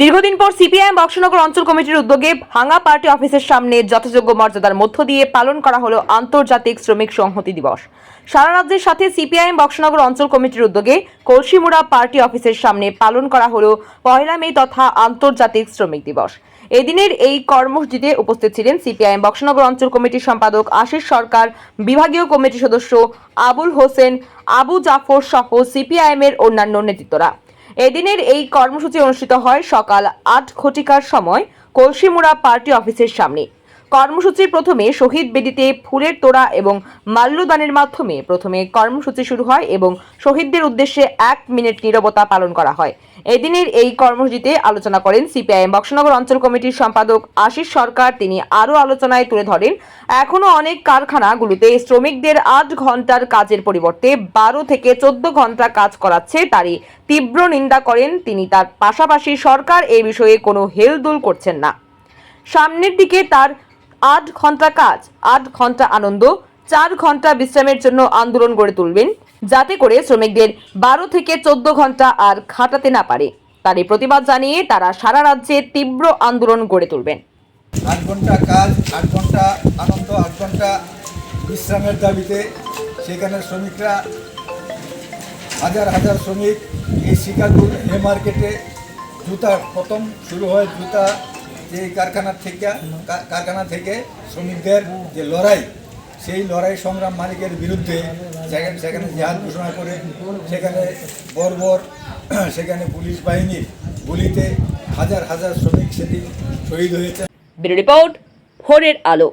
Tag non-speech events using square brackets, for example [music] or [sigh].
দীর্ঘদিন পর সিপিআইএম বক্সনগর অঞ্চল কমিটির উদ্যোগে ভাঙা পার্টি অফিসের সামনে যথাযোগ্য মর্যাদার মধ্য দিয়ে পালন করা হলো আন্তর্জাতিক শ্রমিক সংহতি দিবস। সারা রাজ্যের সাথে সিপিআইএম বক্সনগর অঞ্চল কমিটির উদ্যোগে কলসিমুড়া পার্টি অফিসের সামনে পালন করা হলো পয়লা মে তথা আন্তর্জাতিক শ্রমিক দিবস। এদিনের এই কর্মসূচিতে উপস্থিত ছিলেন সিপিআইএম বক্সনগর অঞ্চল কমিটির সম্পাদক আশিস সরকার, বিভাগীয় কমিটির সদস্য আবুল হোসেন, আবু জাফর সহ সিপিআইএম এর অন্যান্য নেতৃত্বরা। এদিনের এই কর্মসূচি অনুষ্ঠিত হয় সকাল আট ঘটিকার সময় কলসিমুড়া পার্টি অফিসের সামনে। কর্মসূচির প্রথমে শহীদ বেদিতে ফুলের তোড়া এবং মাল্যদানের মাধ্যমে প্রথমে কর্মসূচি শুরু হয় এবং শহীদদের উদ্দেশ্যে এক মিনিট নীরবতা পালন করা হয়। এদিনের এই কর্মসূচিতে আলোচনা করেন সিপিআইএম বক্সনগর অঞ্চল কমিটির সম্পাদক আশিস সরকার। তিনি আরও আলোচনায় তুলে ধরেন, এখনও অনেক কারখানাগুলোতে শ্রমিকদের আট ঘণ্টার কাজের পরিবর্তে বারো থেকে চোদ্দ ঘণ্টা কাজ করাচ্ছে তারই তীব্র নিন্দা করেন তিনি। তার পাশাপাশি সরকার এই বিষয়ে কোনো হেলদুল করছেন না। সামনের দিকে তার আট ঘণ্টা কাজ, আট ঘণ্টা আনন্দ, চার ঘণ্টা বিশ্রামের জন্য আন্দোলন গড়ে তুলবেন। যাতে করে শ্রমিকদের বারো থেকে চোদ্দ ঘণ্টা আর খাটাতে না পারে। তারই প্রতিবাদ জানিয়ে তারা সারা রাজ্যে তীব্র আন্দোলন গড়ে তুলবেন। আট ঘণ্টা কাজ, আট ঘণ্টা আনন্দ, আট ঘণ্টা বিশ্রামের দাবিতে সেখানে শ্রমিকরা হাজার হাজার শ্রমিক এই শিকারপুর এ মার্কেটে জুতা প্রথম শুরু হয়, জুতা যে কারখানা থেকে কারখানা থেকে শ্রমিকদের যে লড়াই, সেই লড়াই সংগ্রাম মালিকের বিরুদ্ধে সেখানে সেখানে জেহাদ ঘোষণা করে, সেখানে বর্বর, [clears throat] সেখানে পুলিশ বাহিনীর গুলিতে হাজার হাজার শ্রমিক সেদিন শহীদ হয়েছে। রিপোর্ট, ভোরের আলো।